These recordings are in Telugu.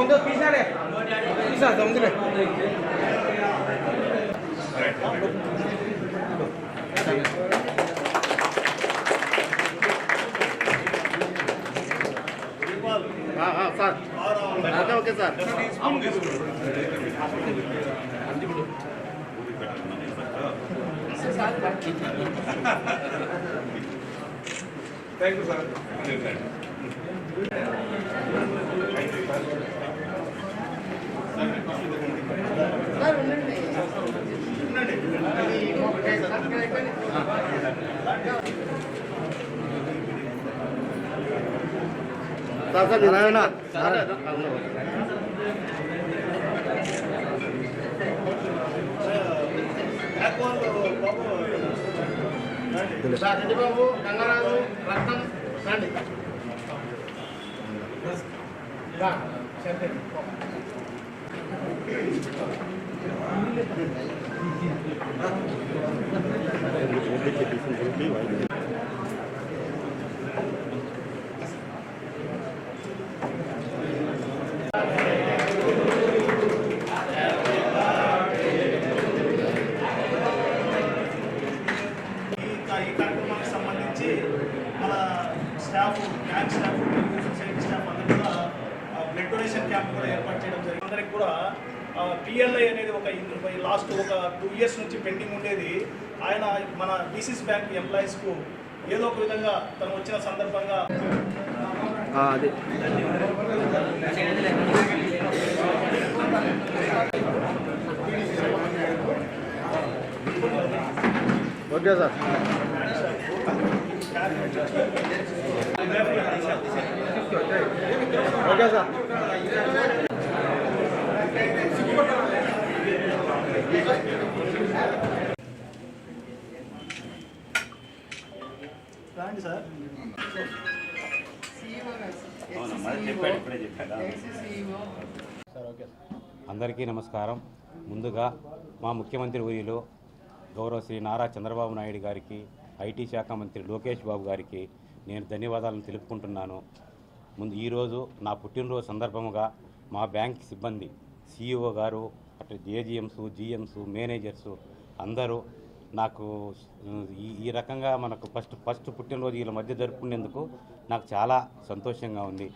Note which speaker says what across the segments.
Speaker 1: ఉందో తీసాలే తీసా ఉందిలే Sir. Okay okay sir.
Speaker 2: Thank you sir
Speaker 1: sir sir Narayana Reddy బాబు గంగరాజు రత్నం రండి రా, చెప్పండి.
Speaker 3: donation camp కూడా ఏర్పాటు చేయడం జరిగింది. అందరికి కూడా పిఎల్ఐ అనేది ఒక లాస్ట్ ఒక టూ ఇయర్స్ నుంచి పెండింగ్ ఉండేది. ఆయన మన బీసీస్ బ్యాంక్ ఎంప్లాయీస్కు ఏదో ఒక విధంగా తను వచ్చిన సందర్భంగా
Speaker 1: ఓకే సార్. Okay sir.
Speaker 3: రాండి సార్.
Speaker 4: అందరికీ నమస్కారం. ముందుగా మా ముఖ్యమంత్రి ఊరిలో గౌరవ శ్రీ నారా చంద్రబాబు నాయుడు గారికి ఐటీ శాఖ మంత్రి లోకేష్ బాబు గారికి నేను ధన్యవాదాలను తెలుపుకుంటున్నాను. ముందు ఈరోజు నా పుట్టినరోజు సందర్భముగా మా బ్యాంక్ సిబ్బంది సిఇఓ గారు అటు జేజిఎంస్ జిఎంస్ మేనేజర్స్ అందరూ నాకు ఈ ఈ రకంగా మనకు ఫస్ట్ ఫస్ట్ పుట్టినరోజు వీళ్ళ మధ్య జరుపుకునేందుకు నాకు చాలా సంతోషంగా ఉంది.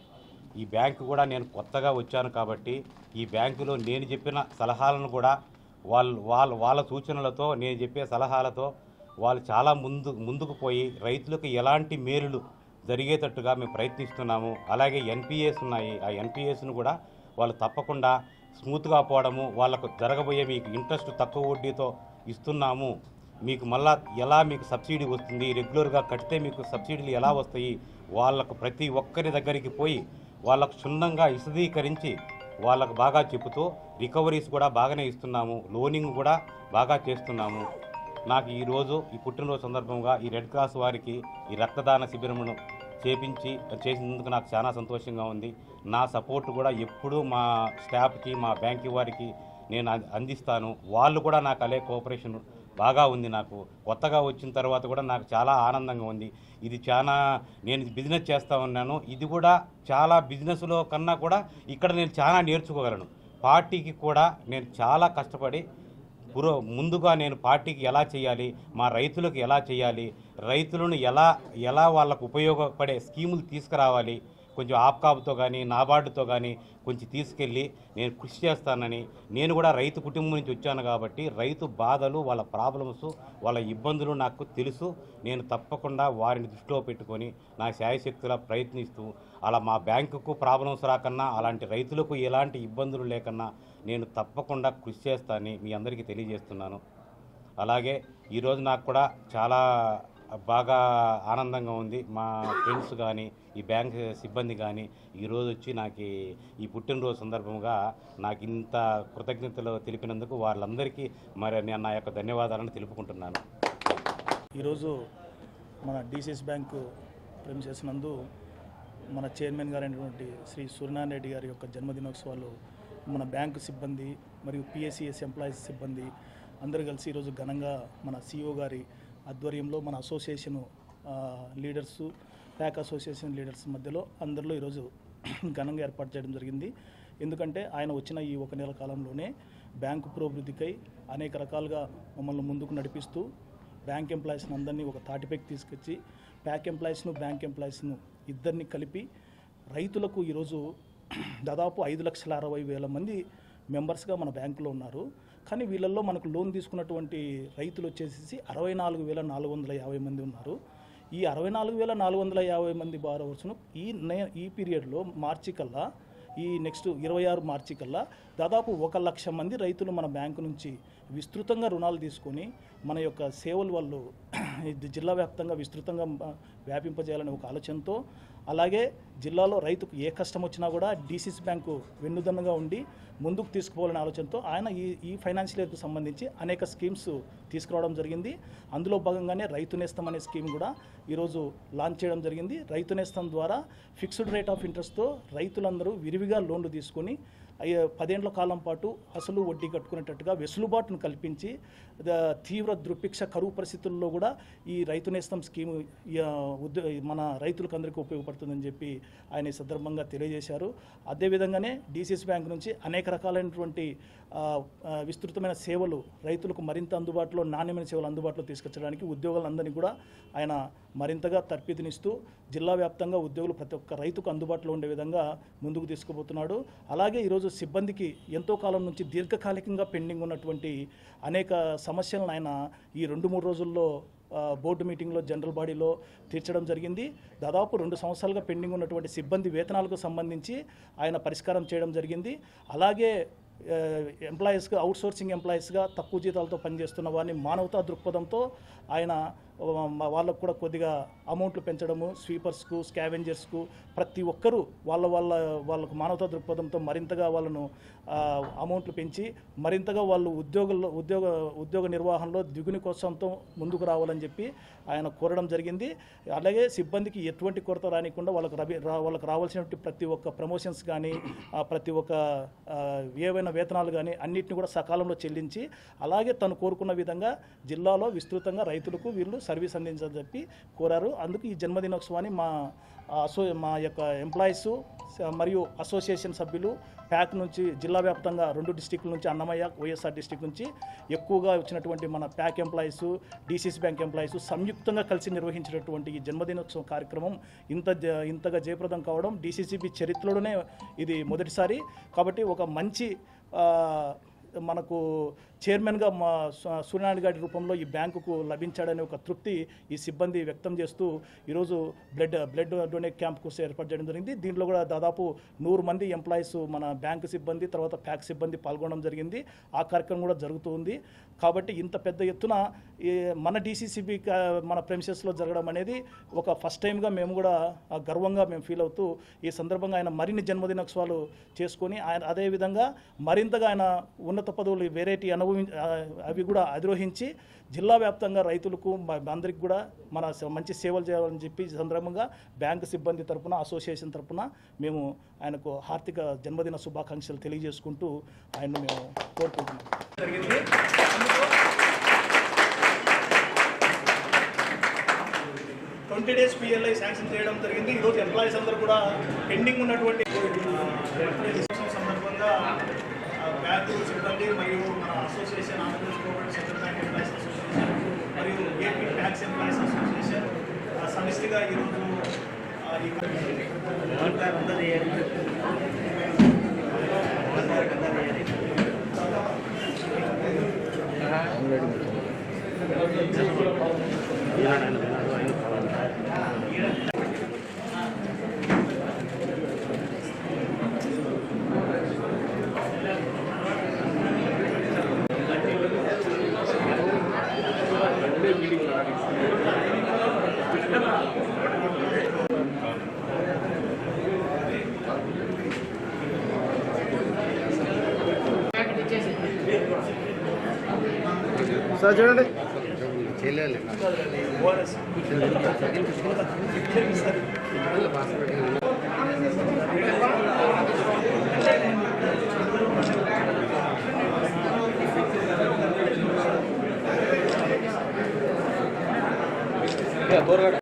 Speaker 4: ఈ బ్యాంకు కూడా నేను కొత్తగా వచ్చాను కాబట్టి ఈ బ్యాంకులో నేను చెప్పిన సలహాలను కూడా వాళ్ళు వాళ్ళ వాళ్ళ సూచనలతో నేను చెప్పే సలహాలతో వాళ్ళు చాలా ముందు ముందుకు పోయి రైతులకు ఎలాంటి మేలులు జరిగేటట్టుగా మేము ప్రయత్నిస్తున్నాము. అలాగే ఎన్పిఎస్ ఉన్నాయి. ఆ ఎన్పిఎస్ను కూడా వాళ్ళు తప్పకుండా స్మూత్గా పోవడము వాళ్ళకు జరగబోయే మీకు ఇంట్రెస్ట్ తక్కువ వడ్డీతో ఇస్తున్నాము. మీకు మళ్ళా ఎలా మీకు సబ్సిడీ వస్తుంది రెగ్యులర్గా కడితే మీకు సబ్సిడీలు ఎలా వస్తాయి వాళ్ళకు ప్రతి ఒక్కరి దగ్గరికి పోయి వాళ్ళకు క్షుణ్ణంగా విశదీకరించి వాళ్ళకు బాగా చెబుతూ రికవరీస్ కూడా బాగానే ఇస్తున్నాము. లోనింగ్ కూడా బాగా చేస్తున్నాము. నాకు ఈరోజు ఈ పుట్టినరోజు సందర్భంగా ఈ రెడ్ క్రాస్ వారికి ఈ రక్తదాన శిబిరమును చేపించి చేసినందుకు నాకు చాలా సంతోషంగా ఉంది. నా సపోర్ట్ కూడా ఎప్పుడూ మా స్టాఫ్కి మా బ్యాంక్ వారికి నేను అంది- అందిస్తాను. వాళ్ళు కూడా నాకు అలే కోఆపరేషన్ బాగా ఉంది నాకు. కొత్తగా వచ్చిన తర్వాత కూడా నాకు చాలా ఆనందంగా ఉంది. ఇది చాలా నేను బిజినెస్ చేస్తూ ఉన్నాను. ఇది కూడా చాలా బిజినెస్లో కన్నా కూడా ఇక్కడ నేను చాలా నేర్చుకోగలను. పార్టీకి కూడా నేను చాలా కష్టపడి పురో ముందుగా నేను పార్టీకి ఎలా చేయాలి మా రైతులకు ఎలా చేయాలి రైతులను ఎలా ఎలా వాళ్ళకు ఉపయోగపడే స్కీములు తీసుకురావాలి కొంచెం ఆప్కాబ్తో కానీ నాబార్డుతో కానీ కొంచెం తీసుకెళ్ళి నేను కృషి చేస్తానని నేను కూడా రైతు కుటుంబం నుంచి వచ్చాను కాబట్టి రైతు బాధలు వాళ్ళ ప్రాబ్లమ్స్ వాళ్ళ ఇబ్బందులు నాకు తెలుసు. నేను తప్పకుండా వారిని దృష్టిలో పెట్టుకొని నా శాయశక్తులా ప్రయత్నిస్తూ అలా మా బ్యాంకుకు ప్రాబ్లమ్స్ రాకన్నా అలాంటి రైతులకు ఎలాంటి ఇబ్బందులు లేకన్నా నేను తప్పకుండా కృషి చేస్తానని మీ అందరికీ తెలియజేస్తున్నాను. అలాగే ఈరోజు నాకు కూడా చాలా బాగా ఆనందంగా ఉంది. మా ఫ్రెండ్స్ కానీ ఈ బ్యాంక్ సిబ్బంది కానీ ఈరోజు వచ్చి నాకు ఈ- పుట్టినరోజు సందర్భంగా నాకు ఇంత కృతజ్ఞతలు తెలిపినందుకు వాళ్ళందరికీ మరి నేను నా యొక్క ధన్యవాదాలను తెలుపుకుంటున్నాను.
Speaker 5: ఈరోజు మన డీసీఎస్ బ్యాంకు ప్రెమిసెస్ నందు మన చైర్మన్ గారైనటువంటి శ్రీ సూర్యనారాయణ రెడ్డి గారి యొక్క జన్మదినోత్సవాలు మన బ్యాంకు సిబ్బంది మరియు పిఎస్సిఎస్ ఎంప్లాయీస్ సిబ్బంది అందరూ కలిసి ఈరోజు ఘనంగా మన సిఇఓ గారి ఆధ్వర్యంలో మన association leaders PAC association leaders మధ్యలో అందరిలో ఈరోజు ఘనంగా ఏర్పాటు చేయడం జరిగింది. ఎందుకంటే ఆయన వచ్చిన ఈ ఒక నెల కాలంలోనే బ్యాంకు పురోభివృద్ధికై అనేక రకాలుగా మమ్మల్ని ముందుకు నడిపిస్తూ బ్యాంక్ ఎంప్లాయీస్ని అందరినీ ఒక తాటిపైకి తీసుకొచ్చి ప్యాక్ ఎంప్లాయీస్ను బ్యాంక్ ఎంప్లాయీస్ను ఇద్దరిని కలిపి రైతులకు ఈరోజు దాదాపు ఐదు లక్షల అరవై వేల మంది మెంబర్స్గా మన బ్యాంకులో ఉన్నారు. కానీ వీళ్ళల్లో మనకు లోన్ తీసుకున్నటువంటి రైతులు వచ్చేసి అరవై నాలుగు వేల నాలుగు వందల యాభై మంది ఉన్నారు. ఈ అరవై నాలుగు వేల నాలుగు వందల యాభై మంది బారోవర్స్ను ఈ నే ఈ పీరియడ్లో మార్చి కల్లా ఈ నెక్స్ట్ ఇరవై ఆరు మార్చి కల్లా దాదాపు ఒక లక్ష మంది రైతులు మన బ్యాంకు నుంచి విస్తృతంగా రుణాలు తీసుకొని మన యొక్క సేవలు వాళ్ళు ఇది జిల్లా వ్యాప్తంగా విస్తృతంగా వ్యాపింపజేయాలనే ఒక ఆలోచనతో అలాగే జిల్లాలో రైతుకు ఏ కష్టం వచ్చినా కూడా డీసీసీ బ్యాంకు వెన్నుదన్నుగా ఉండి ముందుకు తీసుకుపోవాలనే ఆలోచనతో ఆయన ఈ ఈ ఫైనాన్షియల్ ఇయర్కు సంబంధించి అనేక స్కీమ్స్ తీసుకురావడం జరిగింది. అందులో భాగంగానే రైతు నేస్తం అనే స్కీమ్ కూడా ఈరోజు లాంచ్ చేయడం జరిగింది. రైతు నేస్తం ద్వారా ఫిక్స్డ్ రేట్ ఆఫ్ ఇంట్రెస్ట్తో రైతులందరూ విరివిగా లోన్లు తీసుకొని పదేండ్ల కాలం పాటు అసలు వడ్డీ కట్టుకునేటట్టుగా వెసులుబాటును కల్పించి తీవ్ర దుర్భిక్ష కరువు పరిస్థితుల్లో కూడా ఈ రైతు నేస్తం స్కీము మన రైతులకు అందరికీ ఉపయోగపడుతుందని చెప్పి ఆయన ఈ సందర్భంగా తెలియజేశారు. అదేవిధంగానే డీసీసీ బ్యాంక్ నుంచి అనేక రకాలైనటువంటి విస్తృతమైన సేవలు రైతులకు మరింత అందుబాటులో నాణ్యమైన సేవలు అందుబాటులో తీసుకొచ్చడానికి ఉద్యోగులందరినీ కూడా ఆయన మరింతగా తర్ఫీదునిస్తూ జిల్లా వ్యాప్తంగా ఉద్యోగులు ప్రతి ఒక్క రైతుకు అందుబాటులో ఉండే విధంగా ముందుకు తీసుకుపోతున్నాడు. అలాగే ఈరోజు సిబ్బందికి ఎంతో కాలం నుంచి దీర్ఘకాలికంగా పెండింగ్ ఉన్నటువంటి అనేక సమస్యలను ఆయన ఈ రెండు మూడు రోజుల్లో బోర్డు మీటింగ్లో జనరల్ బాడీలో తీర్చడం జరిగింది. దాదాపు రెండు సంవత్సరాలుగా పెండింగ్ ఉన్నటువంటి సిబ్బంది వేతనాలకు సంబంధించి ఆయన పరిష్కారం చేయడం జరిగింది. అలాగే ఎంప్లాయీస్గా అవుట్సోర్సింగ్ ఎంప్లాయీస్గా తక్కువ జీతాలతో పనిచేస్తున్న వారిని మానవతా దృక్పథంతో ఆయన వాళ్ళకు కూడా కొద్దిగా అమౌంట్లు పెంచడము స్వీపర్స్కు స్కావెంజర్స్కు ప్రతి ఒక్కరూ వాళ్ళ వాళ్ళ వాళ్ళకు మానవతా దృక్పథంతో మరింతగా వాళ్ళను అమౌంట్లు పెంచి మరింతగా వాళ్ళు ఉద్యోగుల్లో ఉద్యోగ ఉద్యోగ నిర్వహణలో దిగుని కోసంతో ముందుకు రావాలని చెప్పి ఆయన కోరడం జరిగింది. అలాగే సిబ్బందికి ఎటువంటి కొరత రానికుండా వాళ్ళకు రవి వాళ్ళకు రావాల్సినటువంటి ప్రతి ఒక్క ప్రమోషన్స్ కానీ ప్రతి ఒక్క ఏవైనా వేతనాలు కానీ అన్నిటిని కూడా సకాలంలో చెల్లించి అలాగే తను కోరుకున్న విధంగా జిల్లాలో విస్తృతంగా రైతులకు వీళ్ళు సర్వీస్ అందించాలని చెప్పి కోరారు. అందుకు ఈ జన్మదినోత్సవాన్ని మా అసో మా యొక్క ఎంప్లాయీస్ మరియు అసోసియేషన్ సభ్యులు ప్యాక్ నుంచి జిల్లా వ్యాప్తంగా రెండు డిస్టిక్ల నుంచి అన్నమయ్య వైఎస్ఆర్ డిస్టిక్ నుంచి ఎక్కువగా వచ్చినటువంటి మన PAC employees DCC bank employees సంయుక్తంగా కలిసి నిర్వహించినటువంటి ఈ జన్మదినోత్సవం కార్యక్రమం ఇంత జ- ఇంతగా జయప్రదం కావడం డీసీసీబీ చరిత్రలోనే ఇది మొదటిసారి. కాబట్టి ఒక మంచి మనకు చైర్మన్గా మా సూర్యనారాయణ గారి రూపంలో ఈ బ్యాంకుకు లభించాడనే ఒక తృప్తి ఈ సిబ్బంది వ్యక్తం చేస్తూ ఈరోజు బ్లడ్ బ్లడ్ డొనేట్ క్యాంప్ కోసం ఏర్పాటు చేయడం జరిగింది. దీంట్లో కూడా దాదాపు నూరు మంది ఎంప్లాయీస్ మన బ్యాంకు సిబ్బంది తర్వాత ప్యాక్ సిబ్బంది పాల్గొనడం జరిగింది. ఆ కార్యక్రమం కూడా జరుగుతూ ఉంది. కాబట్టి ఇంత పెద్ద ఎత్తున ఈ మన డీసీసీబీ మన ప్రెమిసెస్లో జరగడం అనేది ఒక ఫస్ట్ టైంగా మేము కూడా గర్వంగా మేము ఫీల్ అవుతూ ఈ సందర్భంగా ఆయన మరిన్ని జన్మదినోత్సవాలు చేసుకొని ఆయన అదేవిధంగా మరింతగా ఆయన ఉన్నత పదవులు వెరైటీ అను ఆ, అవి కూడా అధిరోహించి జిల్లా వ్యాప్తంగా రైతులకు అందరికి కూడా మన మంచి సేవలు చేయాలని చెప్పి సందర్భంగా బ్యాంకు సిబ్బంది తరపున అసోసియేషన్ తరపున మేము ఆయనకు హార్దిక జన్మదిన శుభాకాంక్షలు తెలియజేసుకుంటూ ఆయన్ను మేము కోరుకుంటున్నాం.
Speaker 3: జరిగింది. ట్వంటీ డేస్ పిఎల్ఐ శాంక్షన్ చేయడం జరిగింది. ఈరోజు ఎంప్లాయీస్ అందరూ కూడా పెండింగ్ ఉన్నటువంటి సందర్భంగా బ్యాంకు సిబ్బంది మరియు మన association Andhra Pradesh government central bank employees association మరియు ఏపీ ట్యాక్స్ ఎంప్లాయీస్ అసోసియేషన్. ఆ, సమిష్టిగా ఈరోజు ఆ,
Speaker 1: సార్ చూడండి. చెల్లెలు
Speaker 5: ఓఆర్ఎస్
Speaker 1: போர்காடா